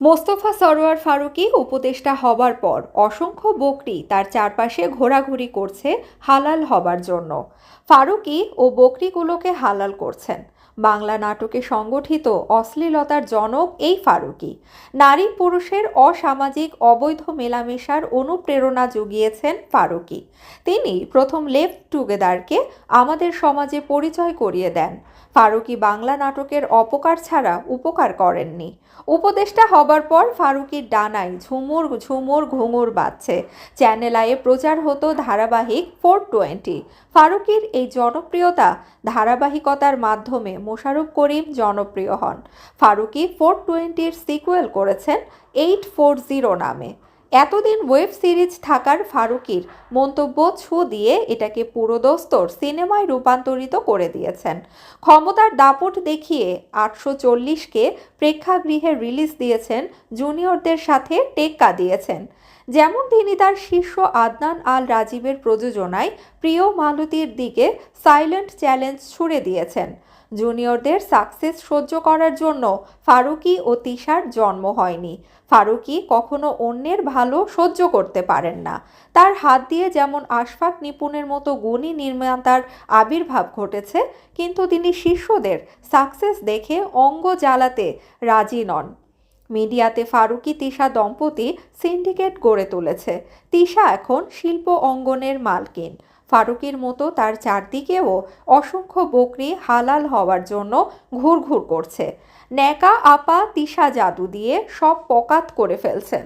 মোস্তফা সরোয়ার ফারুকী উপদেষ্টা হবার পর অসংখ্য বকরি তার চারপাশে ঘোরাঘুরি করছে হালাল হবার জন্য। ফারুকী ও বকরিগুলোকে হালাল করছেন। বাংলা নাটকে সংগঠিত অশ্লীলতার জনক এই ফারুকী। নারী পুরুষের অসামাজিক অবৈধ মেলামেশার অনুপ্রেরণা জুগিয়েছেন ফারুকী। তিনি প্রথম লেফট টুগেদারকে আমাদের সমাজে পরিচয় করিয়ে দেন। ফারুকী বাংলা নাটকের অপকার ছাড়া উপকার করেননি। উপদেষ্টা হবার পর ফারুকের ডানায় ঝুমুর ঝুমুর, ঘুঙুর বাজছে। চ্যানেল আয়ে প্রচার হতো ধারাবাহিক ফোর টোয়েন্টি ফারুকের এই জনপ্রিয়তা ধারাবাহিকতার মাধ্যমে মোশাররফ করিম জনপ্রিয় হন। ফারুকি ফোর টোয়েন্টির সিকুয়েল করেছেন এইট ফোর জিরো নামে। এতদিন ওয়েব সিরিজ থাকার ফারুকীর মন্তব্য ছু দিয়ে এটাকে পুরোদস্তর সিনেমায় রূপান্তরিত করে দিয়েছেন। ক্ষমতার দাপট দেখিয়ে আটশো চল্লিশকে প্রেক্ষাগৃহে রিলিজ দিয়েছেন জুনিয়রদের সাথে টেক্কা দিয়েছেন। যেমন তিনি তার শিষ্য আদনান আল রাজীবের প্রযোজনায় প্রিয় মালতীর দিকে সাইলেন্ট চ্যালেঞ্জ ছুড়ে দিয়েছেন। জুনিয়রদের সাকসেস সহ্য করার জন্য ফারুকি ও তিশার জন্ম হয়নি। ফারুকী কখনো অন্যের ভালো সহ্য করতে পারেন না। তার হাত দিয়ে যেমন আশফাক নিপুণের মতো গুণী নির্মাতার আবির্ভাব ঘটেছে, কিন্তু তিনি শিষ্যদের সাকসেস দেখে অঙ্গ জ্বালাতে রাজি নন। মিডিয়াতে ফারুকি, তিশা দম্পতি সিন্ডিকেট গড়ে তুলেছে। তিশা এখন শিল্প অঙ্গনের মালকিন। ফারুকির মতো তার চারদিকেও অসংখ্য বকরি হালাল হওয়ার জন্য ঘুরঘুর করছে। ন্যাকা, আপা, তিশা জাদু দিয়ে সব পকাত করে ফেলছেন।